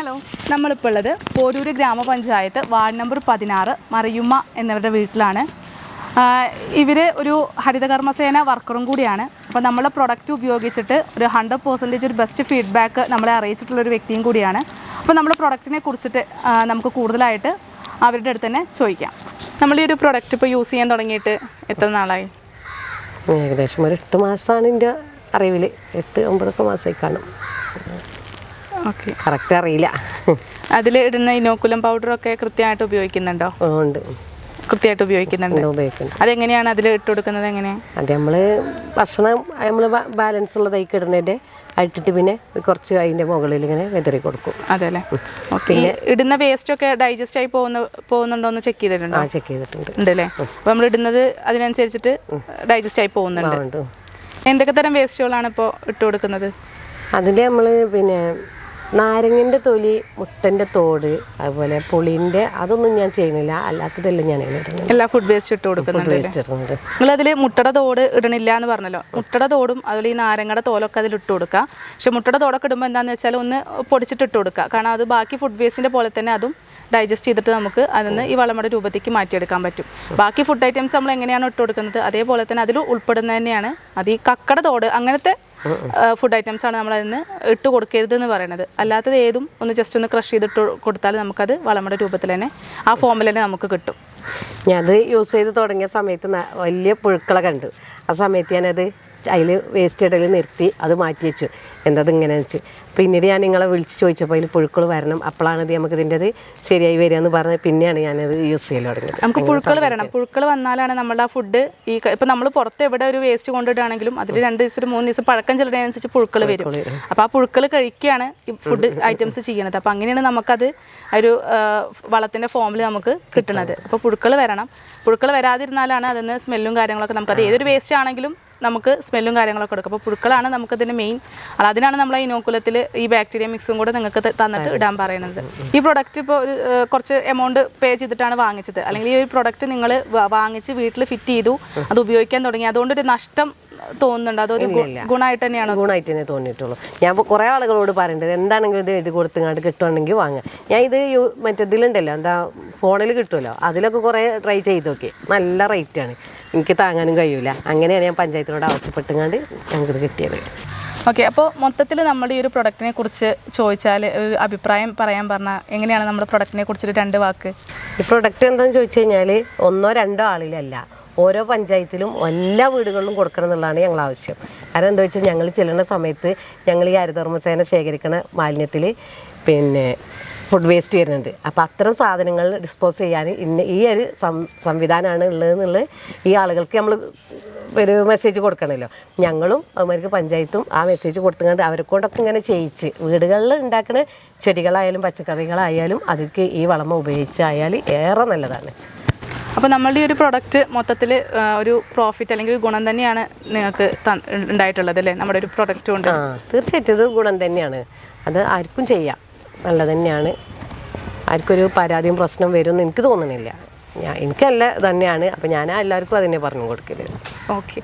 Hello നമ്മളിപ്പോൾ ഉള്ളത് പോരൂര് ഗ്രാമപഞ്ചായത്ത് വാർഡ് നമ്പർ പതിനാറ് മറിയുമ്മ എന്നിവരുടെ വീട്ടിലാണ്. ഇവർ ഒരു ഹരിതകർമ്മസേന വർക്കറും കൂടിയാണ്. അപ്പോൾ നമ്മളെ പ്രൊഡക്റ്റ് ഉപയോഗിച്ചിട്ട് ഒരു ഹൺഡ്രഡ് പെർസെന്റേജ് ഒരു ബെസ്റ്റ് ഫീഡ്ബാക്ക് നമ്മളെ അറിയിച്ചിട്ടുള്ള ഒരു വ്യക്തിയും കൂടിയാണ്. അപ്പോൾ നമ്മുടെ പ്രൊഡക്റ്റിനെ കുറിച്ചിട്ട് നമുക്ക് കൂടുതലായിട്ട് അവരുടെ അടുത്ത് തന്നെ ചോദിക്കാം. നമ്മൾ ഈ ഒരു പ്രൊഡക്റ്റ് ഇപ്പോൾ യൂസ് ചെയ്യാൻ തുടങ്ങിയിട്ട് എത്ര നാളായി? ഏകദേശം ഒരു എട്ട് മാസമാണ് എന്റെ അറിവിൽ എട്ട് ഒമ്പതൊക്കെ മാസമായി കാണും. കറക്റ്റ് അറിയില്ല. അതിൽ ഇടുന്ന ഇനോക്കുലം ഒക്കെ കൃത്യമായിട്ട് ഉപയോഗിക്കുന്നുണ്ടോ? ഉണ്ട്. കൃത്യമായിട്ട് ഉപയോഗിക്കുന്നുണ്ട്. അതെങ്ങനെയാണ് അതിൽ ഇട്ട് കൊടുക്കുന്നത്? എങ്ങനെയാണ് അത് നമ്മൾ ഭക്ഷണം നമ്മൾ ബാലൻസ് ഉള്ള തൈക്ക് ഇടുന്നതിന്റെ ഇട്ടിട്ട് പിന്നെ കുറച്ച് അതിന്റെ മുകളിൽ ഇങ്ങനെ വെതറി കൊടുക്കും. അതെ പിന്നെ ഓക്കെ. ഇടുന്ന വേസ്റ്റ് ഒക്കെ ഡൈജസ്റ്റ് ആയി പോകുന്ന പോകുന്നുണ്ടോ എന്ന് ചെക്ക് ചെയ്തിട്ടുണ്ട്? ആ ചെക്ക് ചെയ്തിട്ടുണ്ട്. ഉണ്ട് അല്ലേ അപ്പോൾ നമ്മൾ ഇടുന്നത് അതിനനുസരിച്ചിട്ട് ഡൈജസ്റ്റ് ആയി പോകുന്നുണ്ട്. എന്തൊക്കെ തരം വേസ്റ്റുകളാണ് ഇപ്പോൾ ഇട്ട് കൊടുക്കുന്നത്? അതിൽ നമ്മൾ പിന്നെ നാരങ്ങന്റെ തൊലി മുട്ടന്റെ തോട് അതുപോലെ പുളിന്റെ അതൊന്നും ഞാൻ ചെയ്യണില്ല അല്ലാത്തതെല്ലാം ഞാൻ എല്ലാ ഫുഡ് വേസ്റ്റ് ഇട്ട് കൊടുക്കുന്നുണ്ട് വേസ്റ്റ് ഇടുന്നുണ്ട്. നിങ്ങൾ അതിൽ മുട്ടയുടെ തോട് ഇടണില്ല എന്ന് പറഞ്ഞല്ലോ. മുട്ടയുടെ തോടും അതുപോലെ ഈ നാരങ്ങയുടെ തോലൊക്കെ അതിൽ ഇട്ട് കൊടുക്കുക. പക്ഷെ മുട്ടയുടെ തോടൊക്കെ ഇടുമ്പോൾ എന്താണെന്ന് വെച്ചാൽ ഒന്ന് പൊടിച്ചിട്ട് ഇട്ട് കൊടുക്കുക. കാരണം അത് ബാക്കി ഫുഡ് വേസ്റ്റിന്റെ പോലെ തന്നെ അതും ഡൈജസ്റ്റ് ചെയ്തിട്ട് നമുക്ക് അതിന് ഈ വളമുടെ രൂപത്തേക്ക് മാറ്റിയെടുക്കാൻ പറ്റും. ബാക്കി ഫുഡ് ഐറ്റംസ് നമ്മൾ എങ്ങനെയാണ് ഇട്ട് കൊടുക്കുന്നത് അതേപോലെ തന്നെ അതിൽ ഉൾപ്പെടുന്നത് തന്നെയാണ്. അത് ഈ കക്കട തോട് അങ്ങനത്തെ ഫുഡ് ഐറ്റംസ് ആണ് നമ്മൾ അതിന് ഇട്ട് കൊടുക്കരുത് എന്ന് പറയുന്നത് അല്ലാത്തത് ഏതും ഒന്ന് ജസ്റ്റ് ഒന്ന് ക്രഷ് ചെയ്തിട്ട് കൊടുത്താൽ നമുക്കത് വളമുടെ രൂപത്തിൽ തന്നെ ആ ഫോമിൽ തന്നെ നമുക്ക് കിട്ടും. ഞാനത് യൂസ് ചെയ്ത് തുടങ്ങിയ സമയത്ത് വലിയ പുഴുക്കളെ കണ്ടു ആ സമയത്ത് ഞാനത് അതിൽ വേസ്റ്റ് ഇടയിൽ നിർത്തി അത് മാറ്റി വെച്ചു. എന്തത് ഇങ്ങനെ വെച്ച്. പിന്നീട് ഞാൻ നിങ്ങളെ വിളിച്ച് ചോദിച്ചപ്പോൾ അതിൽ പുഴുക്കൾ വരണം അപ്പോഴാണ് ഇത് നമുക്ക് ഇതിന്റെ ശരിയായി വരിക എന്ന് പറഞ്ഞ് പിന്നെയാണ് ഞാനത് യൂസ് ചെയ്യാൻ തുടങ്ങിയത്. നമുക്ക് പുഴുക്കൾ വരണം. പുഴുക്കൾ വന്നാലാണ് നമ്മുടെ ആ ഫുഡ് ഈ ഇപ്പം നമ്മൾ പുറത്ത് എവിടെ ഒരു വേസ്റ്റ് കൊണ്ടിട്ടാണെങ്കിലും അതിൽ രണ്ട് ദിവസം ഒരു മൂന്ന് ദിവസം പഴക്കം ചെല്ലുന്നതിനനുസരിച്ച് പുഴുക്കൾ വരും. അപ്പോൾ ആ പുഴുക്കൾ കഴിക്കുകയാണ് ഈ ഫുഡ് ഐറ്റംസ് ചെയ്യണത് അപ്പോൾ അങ്ങനെയാണ് നമുക്കത് ഒരു വളത്തിന്റെ ഫോമിൽ നമുക്ക് കിട്ടുന്നത്. അപ്പോൾ പുഴുക്കൾ വരണം. പുഴുക്കൾ വരാതിരുന്നാലാണ് അതിന് സ്മെല്ലും കാര്യങ്ങളൊക്കെ നമുക്ക് അത് ഏതൊരു വേസ്റ്റ് ആണെങ്കിലും നമുക്ക് സ്മെല്ലും കാര്യങ്ങളൊക്കെ എടുക്കും. അപ്പോൾ പുഴുക്കളാണ് നമുക്കതിന്റെ മെയിൻ അതിനാണ് നമ്മൾ ഈ ഇനോക്കുലത്തിൽ ഈ ബാക്ടീരിയ മിക്സും കൂടെ നിങ്ങൾക്ക് തന്നിട്ട് ഇടാൻ പറയുന്നത്. ഈ പ്രൊഡക്റ്റ് ഇപ്പോൾ കുറച്ച് എമൗണ്ട് പേ ചെയ്തിട്ടാണ് വാങ്ങിച്ചത്. അല്ലെങ്കിൽ ഈ ഒരു പ്രൊഡക്റ്റ് നിങ്ങൾ വാങ്ങിച്ച് വീട്ടിൽ ഫിറ്റ് ചെയ്തു അത് ഉപയോഗിക്കാൻ തുടങ്ങി. അതുകൊണ്ടൊരു നഷ്ടം തോന്നുന്നുണ്ട്. അതൊരു ഗുണമായിട്ട് തന്നെയാണ്? ഗുണമായിട്ട് തന്നെ തോന്നിയിട്ടുള്ളൂ. ഞാൻ ഇപ്പോൾ കുറേ ആളുകളോട് പറയേണ്ടത് എന്താണെങ്കിലും ഇത് എഴുതി കൊടുത്തങ്ങാണ്ട് കിട്ടുവാണെങ്കിൽ വാങ്ങുക ഞാൻ ഇത് മറ്റേ ഇതിലുണ്ടല്ലോ എന്താ ഫോണിൽ കിട്ടുമല്ലോ. അതിലൊക്കെ കുറേ ട്രൈ ചെയ്ത് നോക്കി നല്ല റേറ്റാണ് എനിക്ക് താങ്ങാനും കഴിയൂല. അങ്ങനെയാണ് ഞാൻ പഞ്ചായത്തിനോട് ആവശ്യപ്പെട്ടുങ്ങാണ്ട് ഞങ്ങൾക്കിത് കിട്ടിയത്. ഓക്കെ അപ്പോൾ മൊത്തത്തിൽ നമ്മുടെ ഈ ഒരു പ്രൊഡക്റ്റിനെ കുറിച്ച് ചോദിച്ചാൽ ഒരു അഭിപ്രായം പറയാൻ പറഞ്ഞാൽ എങ്ങനെയാണ് നമ്മുടെ പ്രൊഡക്റ്റിനെ കുറിച്ചൊരു രണ്ട് വാക്ക്? ഈ പ്രൊഡക്റ്റ് എന്താണെന്ന് ചോദിച്ചു കഴിഞ്ഞാൽ ഒന്നോ രണ്ടോ ആളിലല്ല. ഓരോ പഞ്ചായത്തിലും എല്ലാ വീടുകളിലും കൊടുക്കണം എന്നുള്ളതാണ് ഞങ്ങൾ ആവശ്യം. കാരണം എന്താ വെച്ചാൽ ഞങ്ങൾ ചെല്ലുന്ന സമയത്ത് ഞങ്ങൾ ഈ ഹരിതകർമ്മസേന ശേഖരിക്കുന്ന മാലിന്യത്തിൽ പിന്നെ ഫുഡ് വേസ്റ്റ് വരുന്നുണ്ട്. അപ്പോൾ അത്തരം സാധനങ്ങൾ ഡിസ്പോസ് ചെയ്യാൻ ഇന്ന ഈ ഒരു സംവിധാനമാണ് ഉള്ളതെന്നുള്ളത് ഈ ആളുകൾക്ക് നമ്മൾ ഒരു മെസ്സേജ് കൊടുക്കണമല്ലോ ഞങ്ങളും അവർക്ക് പഞ്ചായത്തും ആ മെസ്സേജ് കൊടുത്തുകൊണ്ട് അവരെ കൊണ്ടൊക്കെ ഇങ്ങനെ ചെയ്യിച്ച് വീടുകളിൽ ഉണ്ടാക്കുന്ന ചെടികളായാലും പച്ചക്കറികളായാലും അതൊക്കെ ഈ വളമ ഉപയോഗിച്ചായാൽ ഏറെ നല്ലതാണ്. അപ്പോൾ നമ്മളുടെ ഈ ഒരു പ്രൊഡക്റ്റ് മൊത്തത്തിൽ ഒരു പ്രോഫിറ്റ് അല്ലെങ്കിൽ ഒരു ഗുണം തന്നെയാണ് നിങ്ങൾക്ക് ഉണ്ടായിട്ടുള്ളത് അല്ലേ? നമ്മുടെ ഒരു പ്രൊഡക്റ്റ് കൊണ്ട്. തീർച്ചയായിട്ടും ഇത് ഗുണം തന്നെയാണ്. അത് ആർക്കും ചെയ്യാം. നല്ല തന്നെയാണ്. ആർക്കൊരു പരാതിയും പ്രശ്നം വരുമെന്ന് എനിക്ക് തോന്നുന്നില്ല. ഞാൻ എനിക്കല്ല തന്നെയാണ്. അപ്പോൾ ഞാൻ എല്ലാവർക്കും അതിനെ പറഞ്ഞു കൊടുക്കരുത് ഓക്കെ